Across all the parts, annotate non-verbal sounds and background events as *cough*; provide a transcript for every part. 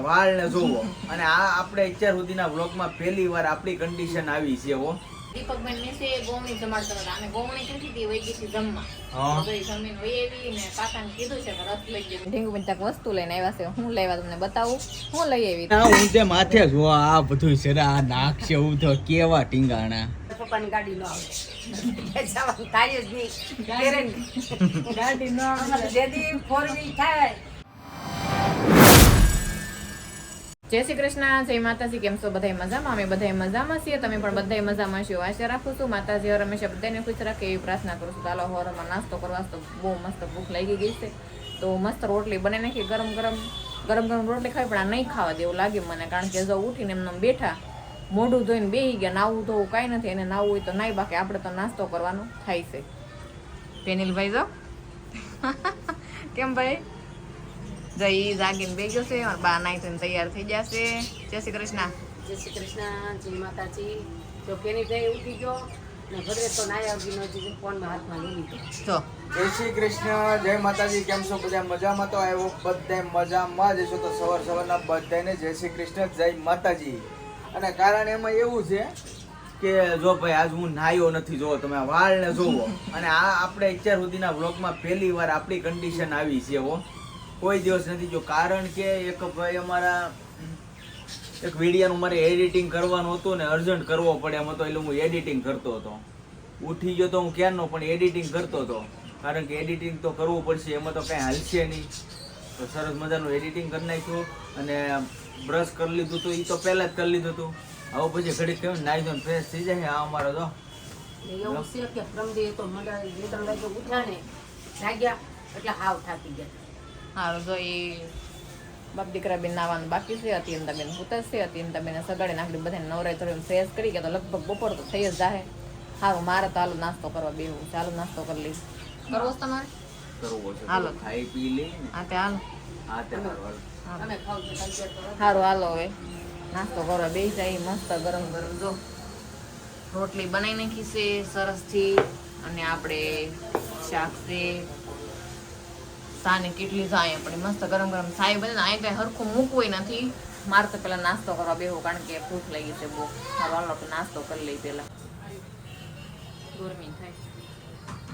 વાળ ને જોવો અને આ આપણે અત્યાર સુધીના વ્લોગમાં પહેલી વાર આપણી કન્ડિશન આવી છે હો. દીપકભાઈ ને ગોમણી જમાડ કરવા અમે ગોમણી કરી હતી વહી ગઈ જમવા. હા. તો જમીન વહી આવી ને કાકાને કીધું છે કે રસ લઈ ગયો ઢીંગુબેન તક વસ્તુ લઈને આવ્યા છે. હું લેવા તમને બતાવું? હું લઈ આવી. હું માથે જો આ બધું છે આ નાક છે તો કેવા ટીંગાણા. પપ્પાની ગાડી નો આવે. જવાનું? થાય જ નહીં. ગાડી ન અમારે જેદી ફોર વ્હીલ થાય. જય શ્રી કૃષ્ણ, જય માતાજી, કેમ છો? બધા મજામાં? અમે બધાય મજામાં છીએ. તમે પણ બધાય મજામાં છો. આશા રાખું છું માતાજી હર હંમેશા બધાને ખુશ રાખે એવી પ્રાર્થના કરું છું. ચાલો હોરમાં નાસ્તો કરવા તો બહુ મસ્ત ભૂખ લાગી ગઈ છે. તો મસ્ત રોટલી બને નાખી, ગરમ ગરમ ગરમ ગરમ રોટલી ખાવી, પણ આ નહીં ખાવા દેવું લાગે મને, કારણ કે જો ઉઠીને એમને બેઠા, મોઢું ધોઈને બેહી ગયા નાવું ધોવું કાંઈ નથી, એને નાવું હોય તો નાઈ બાકી આપણે તો નાસ્તો કરવાનો થાય છે. પેનિલભાઈ જો. *laughs* કેમ ભાઈ? જઈ જાગીને બે ગયો છે બા નાઈ થઈને તૈયાર થઈ જશે. જય શ્રી કૃષ્ણ. જય શ્રી કૃષ્ણ જય માતાજી. જો કેની ભાઈ ઉઠી ગયો ને ભદ્રે તો નાયા વગીનો જે ફોનમાં હાથમાં લઈ લીધો. જો. જય શ્રી કૃષ્ણ જય માતાજી કેમ છો? બધા મજામાં તો આવ્યો? બધા મજામાં જ તો સવાર સવારના બધાને જય શ્રી કૃષ્ણ જય માતાજી. અને કારણ એમાં એવું છે કે જો ભાઈ આજ હું નાયો નથી જોવો તમે આ વાળ ને જોવો અને આ આપણે અત્યાર સુધીના વ્લોગમાં પહેલી વાર આપણી કન્ડિશન આવી છે હો. કોઈ દિવસ નથી. જો કારણ કે એક ભાઈ અમારા, એક વિડીયાનું મારે એડિટિંગ કરવાનું હતું ને અર્જન્ટ કરવો પડે એમાં તો એટલે હું એડિટિંગ કરતો હતો. ઉઠી ગયો તો હું ક્યારનો, પણ એડિટિંગ કરતો હતો. કારણ કે એડિટિંગ તો કરવું પડશે, એમાં તો કાંઈ હાલશે નહીં. તો સરસ મજાનું એડિટિંગ કરી નાખ્યું અને બ્રશ કરી લીધું હતું એ તો પહેલાં જ કરી લીધું હતું હવે પછી ઘડીક કેમ નાઈ ધોઈને ફ્રેશ થઈ જાય. આ અમારો તો. એવું છે કે પ્રમદે તો મને જે તમને ઉઠ્યા જાગ્યા, એટલે હાવ થાકી ગયા. હારું જો એ બાપ દીકરા બેન નાવાનું બાકી છે અત્યંતા બેન પૂતા છે અત્યંતા બેન સગાડી નાખી બધાને નવરાય થોડી ફ્રેશ કરી ગયા તો લગભગ બપોર તો થઈ જ જાહે. સારું મારે તો હાલો નાસ્તો કરવા બેવું ચાલો નાસ્તો કરી લઈશ. કરવો છે તમારે? હાલો. ખાઈ પી ને. હા તે હાલો. સારું હાલો. હવે. નાસ્તો કરવા બે જાય મસ્ત ગરમ ગરમ. જો રોટલી બનાવી નાખી છે સરસથી અને આપણે શાક છે સાને કેટલી જાય પણ મસ્ત ગરમ ગરમ સાય બને ને અહીં કઈ હરખું મૂકવું નથી. મારે તો પેલા નાસ્તો કરવા બેહો કારણ કે ભૂખ લાગી છે બહુ. સારું નાસ્તો કરી લઈ પેલા ગરમી થાય.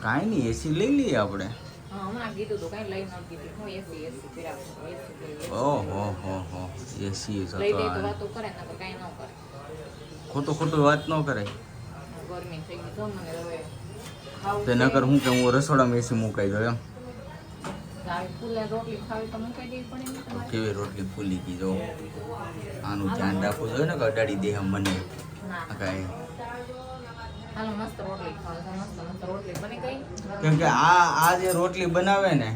કાંઈ નહીં એસી લઈ લઈએ આપણે. કરે કરે. ખોટું ખોટું વાત ન ખાવું તે નકર હું કે હું રસોડામાં એસી મુકાઈ દઉં એમ. કેવી રોટલી ફૂલી ગઈ? જો આનું ધ્યાન રાખવું જોઈએ ને કે અડાડી દે એમ મને. કેમ કે આ આ જે રોટલી બનાવે ને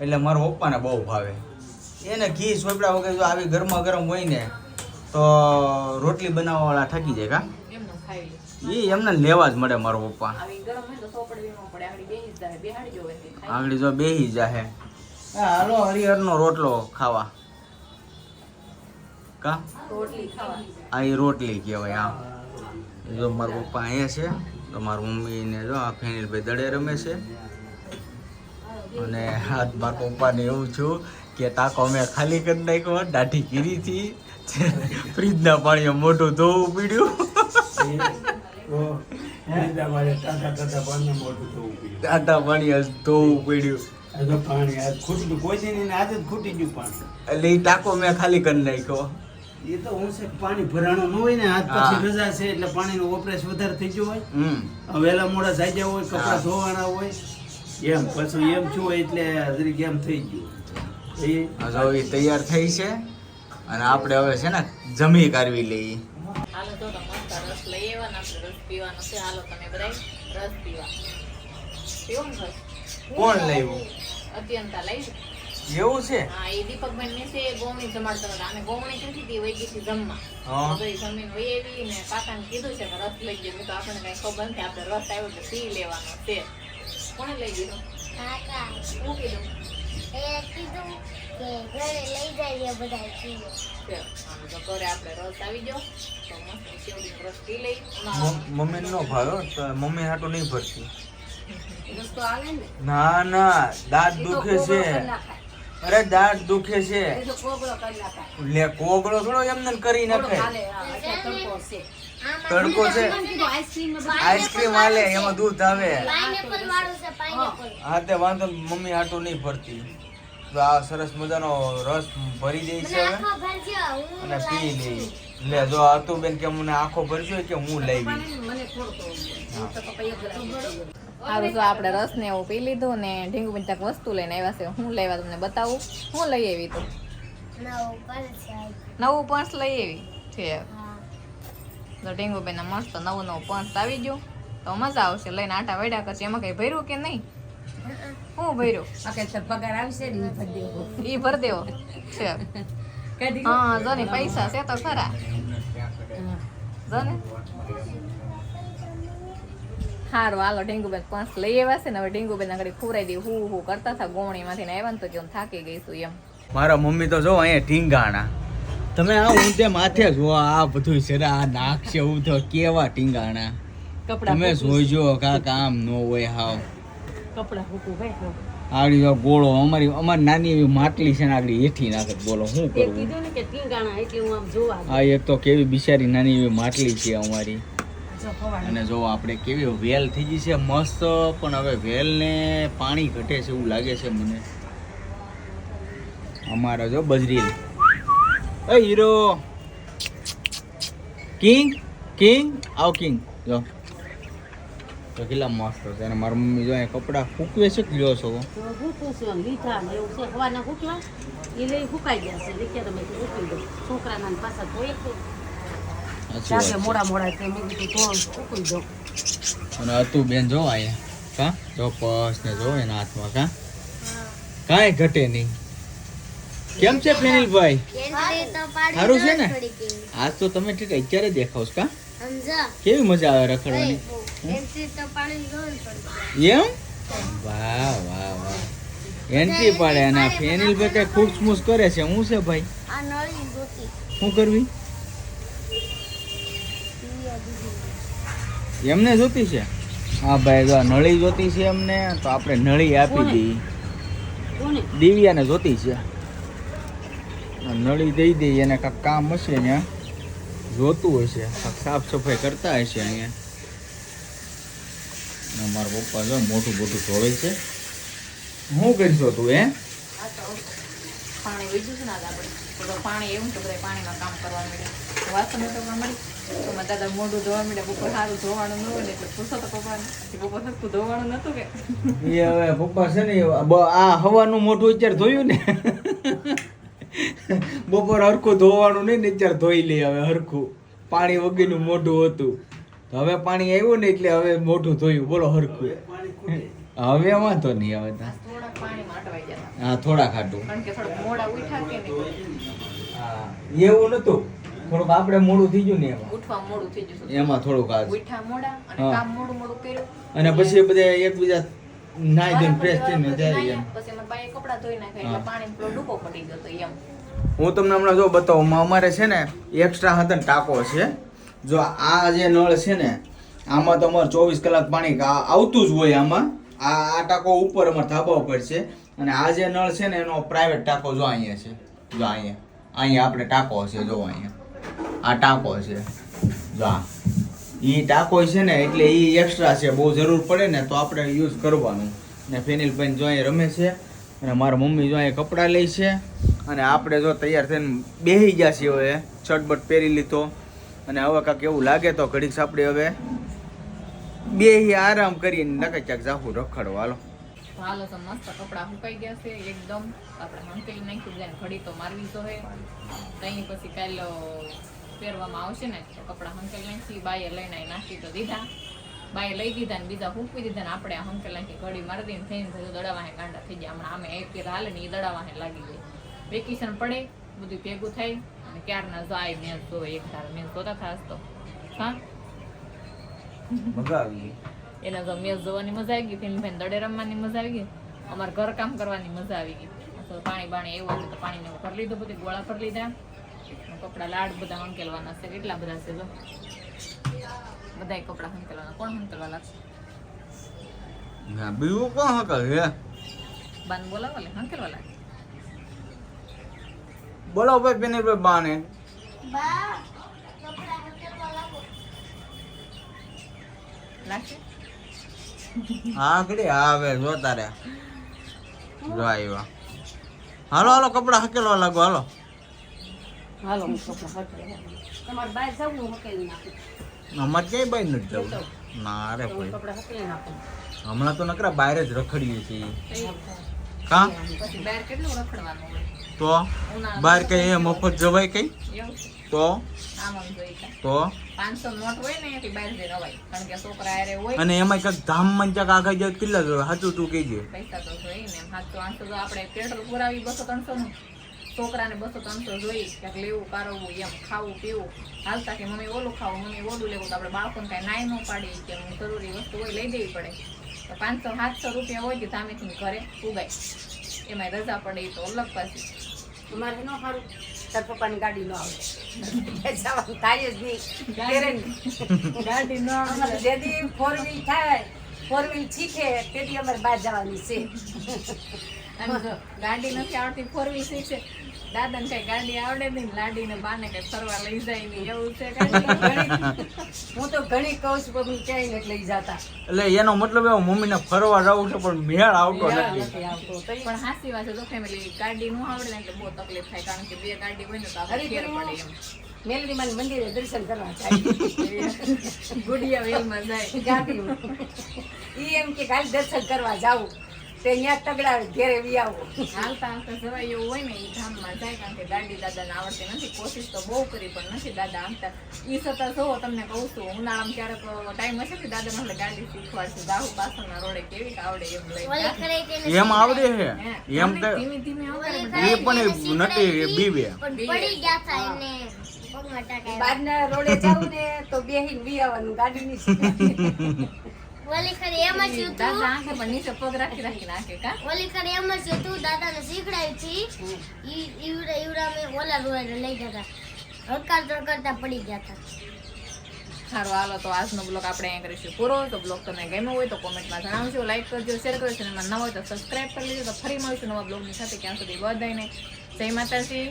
એટલે મારા પપ્પાને બહુ ભાવે. એને ઘી સોપડા વગર જો આવી ગરમા ગરમ હોય ને તો રોટલી બનાવવાવાળા થકી જાય કા? એ એમને લેવા જ મળે મારો પપ્પા. આગળ જો બેહી જાહે. હા, હાલો હરિહરનો રોટલો ખાવા. કા? રોટલી ખાવા આ એ રોટલી કહેવાય આમ જો મારા પપ્પા અહીંયા છે તો મારા મમ્મીને જો આ ફેનિલભાઈ દડે રમે છે. અને હાથ મારા પપ્પાને એવું છું કે ટાંકો મેં ખાલી કરી નાખ્યો દાઢી કીરીથી ફ્રીજના પાણીએ મોઢું ધોવું પીડ્યું. ટાટા પાણીએ ધોવું પીડ્યું. એટલે એ ટાંકો મેં ખાલી કરી નાખ્યો. એ તો હું છે પાણી ભરાણું ન હોય ને આજ પછી રજા છે એટલે પાણીનો વપરાશ વધારે થઈ ગયો હોય. હમ. વહેલા મોડા જાગ્યા હોય કપડા ધોવાના હોય. એમ પછી એમ છું હોય એટલે જરીક એમ થઈ ગયું. એ હવે તૈયાર થઈ છે. અને આપણે હવે છે ને જમી કાઢવી લઈએ. હાલો તો તો મસ્ત રસ લઈ આવવાના આપણે રસ પીવાનો છે. હાલો તમે બધા રસ પીવા. પીવો ને રસ કોણ લાવ્યું? અત્યંતા લઈ એવું છે? હા એ દીપકભાઈ ને છે ગોમણી જમાડ હતા. અમે ગોમણી કરી હતી વહી ગઈ જમવા. હા. તો એ જમીન વહી આવી ને કાકાને કીધું છે કે રસ લઈ ગયો. તો આપણને કઈ ખબર નથી. આપણે રસ આવ્યો તો પી લેવાનો છે. કોણે લઈ દીધો શું કીધું? એ કીધું કે ઘરે લઈ જઈએ બધા પીએ તો ઘરે આપણે રસ આવી ગયો. તો મસ્ત શેવડીનો રસ પી લઈ. મમ્મી નો ભાવ્યો મમ્મી હાટું નહીં ભરતી. ને? ના ના દાંત દુખે છે. અરે દાંત દુખે છે. એ તો કોગળો કરી નાખાય. લે કોગળો થોડો એમને કરી નાખે. તડકો છે. આઈસ્ક્રીમ આલે હાલે એમાં દૂધ આવે. હા તે વાંધો નહીં, મમ્મી આટો નહીં ભરતી. તો આ સરસ મજાનો રસ ભરી દે છે હવે. આખો ભરજો હું અને પી. લઈ લે. જો હતું બેન કે મને આખો ભરજો કે હું લઈ પાણી સારું તો આપણે રસ ને એવું પી લીધું ને ઢીંગુ બેન ચાક વસ્તુ લઈને આવ્યા છે હું લેવા તમને બતાવું. હું લઈ આવી તું. નવું પરસે લઈ આવી? છે. તો ઢીંગુ બેન મસ્ત નવું નવું પર્સ આવી ગયું. તો મજા આવશે લઈને આટા વડ્યા કરશે. એમાં કઈ ભર્યું કે નહીં? હું ભર્યું? આ કે પગાર આવશે. ઈ ભર દેવો. છે. હા જો ને પૈસા છે તો ખરા. જો ને. સારું હાલો ઢીંગુબેન પાંચ લઈ આવ્યા છે ને હવે ઢીંગુબેન આગળ ખુરાઈ દઈ હું હું કરતા હતા ગોણીમાંથી ને આવ્યા ને તો કે હું થાકી ગઈ છું એમ. મારા મમ્મી તો જો અહીંયા ટીંગાણા તમે આ ઊંધે માથે જો આ બધું છે આ નાક છે એવું તો કેવા ટીંગાણા કપડા તમે જોઈજો કા કામ ન હોય હાવ. કપડા ફૂંકવું ભાઈ આગળ જો ગોળો અમારી અમારી નાની એવી માટલી છે ને આગળ હેઠી નાખે બોલો શું કરું? કરવું કીધું ને કે ટીંગાણા એટલે હું આમ જોવા ગઈ. એક તો કેવી બિચારી નાની એવી માટલી છે અમારી. અને જો આપણે કેવી વેલ થઈ ગઈ છે મસ્ત પણ હવે વેલને પાણી ઘટે છે એવું લાગે છે મને. અમારા જો બજરીલ. એ હીરો. કિંગ કિંગ આવ કિંગ. જો. તો કેટલા મસ્ત છે. અને મારી મમ્મી જો અહીંયા કપડાં ફૂકવે છે કે લ્યો છો? ફૂંકવું છે એવું છે. હવાના ફૂંકવા. એ લઈ ફૂકાઈ ગયા છે. લીધા તમે ફૂંકી દો છોકરાના પાછા ધોઈ જાગે મોડા મોડા તે મેં કીધું ધો ફૂંકી દો અને હતું બેન જો અહીંયા કા? જો પર્સ ને જો એના હાથમાં કા? કાંઈ ઘટે નહીં. કેમ છે ફેનિલભાઈ? સારું છે ને? આજ તો તમે ઠીક અત્યારે દેખાવ કા? કેવી મજા આવે રખડવાની. એમ વાહ વાહ વાહ. એન્ટ્રી પાડે અને આ ફેનિલભાઈ કઈ ખૂબ સ્મૂસ કરે છે. હું છે ભાઈ? આ નળી જોતી. શું કરવી પીવા દીધી. એમને જોતી છે? હા ભાઈ જો નળી જોતી છે એમને તો આપણે નળી આપી દઈ દઈએ. દિવ્યાને જોતી છે. નળી દઈ દઈએ એને કાંક કામ હશે અહીંયા જોતું હશે કાંક સાફ સફાઈ કરતા હશે અહીંયા. મારા પપ્પા જો મોટું મોટું ધોવે છે. શું કરીશો તું એ પાણી પાણી એવું છે બધા પાણીમાં કામ કરવા મળે વાસણ મળી. દાદા મોઢું ધોવા મળે બપોર સારું ધોવાનું ન હોય ને એટલે પૂછો તો પપ્પાને. બપોર સરખું ધોવાનું નતું કે. એ હવે પપ્પા છે ને આ હવાનું મોઢું અત્યારે ધોયું ને. બપોર હરખું ધોવાનું નહીં ને અત્યારે ધોઈ લે હવે હરખું. પાણી વગીનું મોઢું હતું. તો હવે પાણી આવ્યું ને એટલે હવે મોઢું ધોયું. બોલો હરખું. હવે વાંધો નહીં હવે હા થોડા ખાટું એવું નતું. થોડુંક આપણે મોડું થઈ ગયું ને એમાં. ઉઠવા મોડું થઈ ગયું એમાં થોડુંક આજ. ઉઠા મોડા અને હા. કામ મોડું મોડું કર્યું. અને પછી બધા એકબીજા નાઈ ધોઈને ફ્રેશ થઈને જાય એમ. પછી મારા બાએ કપડા ધોઈ નાખ્યા એટલે પાણી પેલો ડૂબો પડી ગયો તો એમ. હું તમને હમણાં જો બતાવું અમારે છે ને એક્સ્ટ્રા હતા ટાંકો છે. જો આ જે નળ છે ને આમાં તો અમારે ચોવીસ કલાક પાણી આ- આવતું જ હોય આમાં. આ આ ટાંકો ઉપર અમારે ધાબા ઉપર છે. અને આ જે નળ છે ને એનો પ્રાઇવેટ ટાંકો જો અહીંયા છે. જો અહીંયા. અહીંયા આપણે ટાંકો છે જો અહીંયા. આ ટાંકો છે. જો આ. એ ટાંકો છે ને એટલે એ એક્સ્ટ્રા છે, બહુ જરૂર પડે ને તો આપણે યુઝ કરવાનું. ને ફેનિલ પેન જો અહીંયા રમે છે, અને મારા મમ્મી જો અહીંયા કપડાં લે છે, અને આપણે જો તૈયાર થઈને બેસી ગયા છીએ હવે છટબટ પહેરી લીધો. અને હવે કાંઈક એવું લાગે તો ઘડીક આપણે હવે. બે આરામ કરીને નકા ક્યાંક જાહું રખડવા, હાલો. હાલો, તો મસ્ત કપડાં સુકાઈ ગયા છે, એકદમ. આપણે હંકેલી નાખ્યું ઘડી તો મારવી તો હે તઈ પછી કાલ પહેરવામાં આવશે ને તો કપડાં હંકેલ નાખી બાએ લઈને નાખી તો દીધા. બાઈએ લઈ દીધા ને બીજા ફૂંકવી દીધા ને આપણે હંકેલ નાખી ઘડી મારી દઈને થઈને થયું દડાવાહે ગાંડા થઈ ગયા. હમણાં અમે એક ફેર હાલે ને એ દડાવાહે લાગી ગઈ. વેકેશન પડે બધું ભેગું થાય અને ક્યારના જાય મેં જોવે એક ધાર મેં જોતા થાસ તો. હા? મજા આવી એના તો મેચ જોવાની મજા આવી ગઈ ફિલ્મ ફેન દડે રમવાની મજા આવી ગઈ. અમારે ઘર કામ કરવાની મજા આવી ગઈ. તો પાણી બાણી એવું હતું તો પાણીને ભરી લીધું બધું ગોળા ભરી લીધા. અને કપડાં લાડ બધા હંકેલવાના છે. કેટલા બધા છે જો? બધા કપડાં હંકેલવાના. કોણ હંકેલવા લાગશે બીજું કોણ હકલ હે? બાન બોલાવો લે. હંકેલવા લાગે. બોલો ભાઈ પેનીભાઈ બાને. બા કપડા હકેલવા લાગો. લાગશે જોતા જો આવ્યા હાલો હાલો કપડા હકેલવા લાગો હાલો. હાલો હું કપડાં હકેલી તમારે બહાર જવું હું હકેલી નાખું અમારે ક્યાંય બાઈ નથી જવું? ના રે તો હું ભાઈ. કપડાં હકેલી નાખું હમણાં તો નકરા બહાર જ રખડીએ છીએ. તો બહાર કઈ મફત જવાય કઈ? તો? અને એમાં કંઈક ક્યાંક આગળ જાય કેટલા જોવે સાચું તું કહેજે. પૈસા તો જોઈએ ને સાતસો આપણે પેટ્રોલ પુરાવી બસો ત્રણસો નું છોકરાને બસો ત્રણસો જોઈ ક્યાંક લેવું કારવવું એમ ખાવું પીવું. હાલતા કે મમ્મી ઓલું ખાવું મમ્મી ઓલું લેવું તો આપણે બાળકોને કાંઈ નાય ન પાડી કે હું જરૂરી વસ્તુ હોય લઈ દેવી પડે. તો પાંચસો સાતસો રૂપિયા હોય કે સામેથી ઘરે ઉગાય. એમાં રજા પડે એ તો અલગ પાછી. અમારે ન સારું. તાર પપ્પાની ગાડી ન આવે જવાનું થાય જ નહીં. ગાડી. ન. અમારે જેદી ફોર વ્હીલ થાય ફોર વ્હીલ શીખે તેથી અમારે બહાર જવાની છે. ગાડી નથી આવડતી ફોર વ્હીલ શીખશે દાદાને કઈ ગાડી આવડે નહીં લાડીને બાને કઈ ફરવા લઈ જાય નહીં એવું છે હું તો ઘણી કહું છું પણ ક્યાંય નથી લઈ જતા. એટલે એનો મતલબ એવો મમ્મીને ફરવા જવું છે પણ મેળ આવતો નથી. આવતો પણ હાસી વાત છે તો ફેમિલી ગાડી નું આવડે ને એટલે બહુ તકલીફ થાય કારણ કે બે ગાડી હોય ને તો ફેર પડે એમ. મેલડીમાં મંદિરે દર્શન કરવા જાય. *laughs* ગુડિયા વેલમાં જાય. ગાડી એ એમ કે કાલે દર્શન કરવા જાવું તે ત્યાં તગડા ઘેરે વી આવો. હાલતા હાલતા જવાય એવું હોય ને એ ધામમાં જાય કારણ કે ગાડી દાદાને આવડતી નથી કોશિશ તો બહુ કરી પણ નથી દાદા આમતા ઈ સતા જોવો તમને કહું છું ઉનાળામાં ક્યારેક ટાઈમ હશે ને દાદાને આપણે ગાડી શીખવાડશે દાહુ પાસણના રોડે કેવી કે આવડે એમ લઈ કે એમ આવડે છે. એમ તો ધીમે ધીમે આવડે એ પણ એ નથી એ બીવે પડી ગયા હતા એને બાદના રોડે જાવ ને તો બેહીને વી આવવાનું ગાડીની *laughs* ઓલી ખરે એમ જ હતું દાદા આંખે પણ નીચે પગ રાખી રાખી નાખે કા? ઓલી ખરે એમ જ હતું દાદાને શીખડાવી છે ઈ ઈવડા ઈવડા મેં ઓલા રોડ લઈ ગયા હતા હડકાર કરતા પડી ગયા હતા સારું હાલો તો આજનો બ્લોગ આપણે અહીંયા કરીશું. પૂરો તો બ્લોગ તમને ગમ્યો હોય તો કોમેન્ટમાં જણાવજો લાઈક કરજો શેર કરજો. ચેનલમાં ન હોય તો સબસ્ક્રાઇબ કરી લેજો. તો ફરી મળીશું નવા બ્લોગની સાથે. ક્યાં સુધી બધાને જય માતાજી.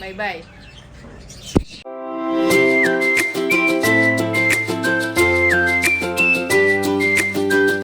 Bye bye